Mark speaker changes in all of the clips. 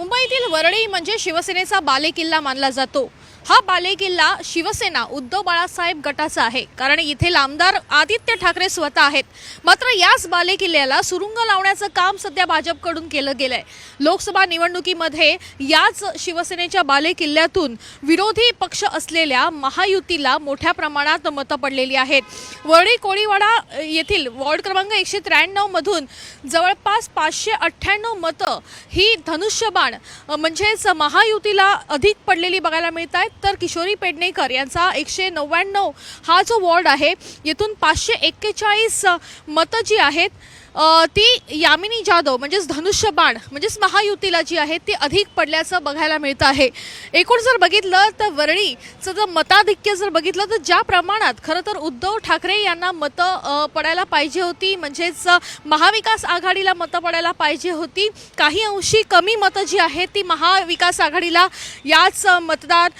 Speaker 1: मुंबईतील वरळी म्हणजे शिवसेनेचा बालेकिल्ला मानला जातो. हा बालेकिल्ला शिवसेना उद्धव बाळासाहेब गटाचा आहे. कारण इथे आमदार आदित्य ठाकरे स्वतः आहेत. मात्र याच बालेकिल्ल्याला सुरुंग लावण्याचं काम सध्या भाजपकडून केलं गेलंय. लोकसभा निवडणुकीमध्ये याच शिवसेनेच्या बालेकिल्ल्यातून विरोधी पक्ष असलेल्या महायुतीला मोठ्या प्रमाणात मतं पडलेली आहेत. वरळी कोळीवाडा येथील वॉर्ड क्रमांक एकशे त्र्याण्णव मधून जवळपास पाचशे अठ्ठ्याण्णव मतं ही धनुष्यबाण म्हणजेच महायुतीला अधिक पडलेली बघायला मिळत आहेत तर किशोरी पेडणेकर यांचा एकशे नव्याण्णव हा जो वॉर्ड आहे येथून पाचशे एक्केचाळीस मतं जी आहेत ती यामिनी जाधव म्हणजेच धनुष्यबाण म्हणजेच महायुतीला जी आहे ती अधिक पडल्याचं बघायला मिळतं आहे. एकूण जर बघितलं तर वरळीचं जर मताधिक्य जर बघितलं तर ज्या प्रमाणात खरं तर उद्धव ठाकरे यांना मतं पडायला पाहिजे होती म्हणजेच महाविकास आघाडीला मतं पडायला पाहिजे होती काही अंशी कमी मतं जी आहेत ती महाविकास आघाडीला याच मतदार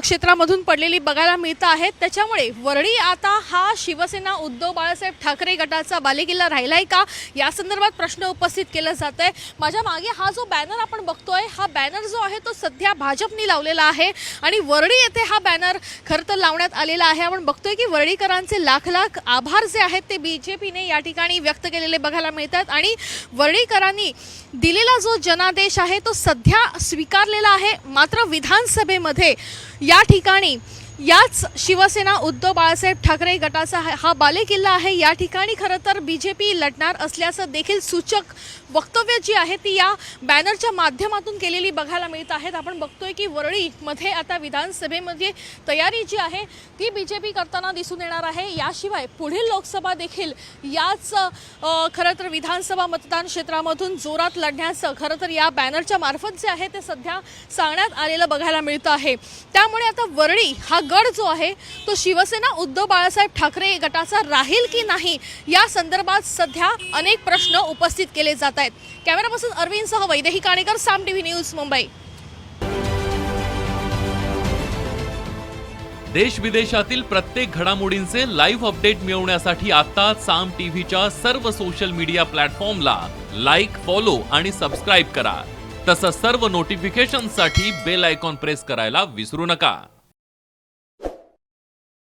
Speaker 1: क्षेत्रामधून पडलेली बघायला मिळतं आहेत त्याच्यामुळे वरळी आता हा शिवसेना उद्धव बाळासाहेब ठाकरे गटाचा बालेकिल्ला राहिलाय का? या संदर्भात प्रश्न उपस्थित केला जात आहे. माझ्या मागे हा जो बॅनर आपण बघतोय हा बॅनर जो आहे तो सध्या भाजपनी लावलेला आहे आणि वरळी येथे हा बॅनर खरं तर लावण्यात आलेला आहे. आपण बघतोय की वरळीकरांचे लाख लाख आभार जे आहेत ते बीजेपीने या ठिकाणी व्यक्त केलेले बघायला मिळतात आणि वरळीकरांनी दिलेला जो जनादेश आहे तो सध्या स्वीकारलेला आहे. मात्र विधानसभेमध्ये या ठिकाणी याच शिवसेना उद्धव बाळासाहेब ठाकरे गटाचा हा बालेकिल्ला आहे. या ठिकाणी खरं तर बी जे पी लढणार असल्याचं देखील सूचक वक्तव्य जी आहे ती या बॅनरच्या माध्यमातून केलेली बघायला मिळत आहेत. आपण बघतोय की वरळीमध्ये आता विधानसभेमध्ये तयारी जी आहे ती बी जे पी करताना दिसून येणार आहे. याशिवाय पुढील लोकसभा देखील याच खरं तर विधानसभा मतदान क्षेत्रामधून जोरात लढण्याचं खरं तर या बॅनरच्या मार्फत जे आहे ते सध्या सांगण्यात आलेलं बघायला मिळतं आहे. त्यामुळे आता वरळी हा गड जो आहे तो शिवसेना उद्धव बाळासाहेब ठाकरे गटाचा राहील की नाही या संदर्भात सध्या अनेक प्रश्न उपस्थित केले जात आहेत. कॅमेरापासून अरविंदसह वैदेही काणेकर साम टीव्ही न्यूज मुंबई.
Speaker 2: देश विदेशातील प्रत्येक घडामोडींचे लाईव्ह अपडेट मिळवण्यासाठी आता साम टीव्हीच्या सर्व सोशल मीडिया प्लॅटफॉर्मला लाईक फॉलो आणि सबस्क्राईब करा. तसंच सर्व नोटिफिकेशनसाठी बेल आयकॉन प्रेस करायला विसरू नका.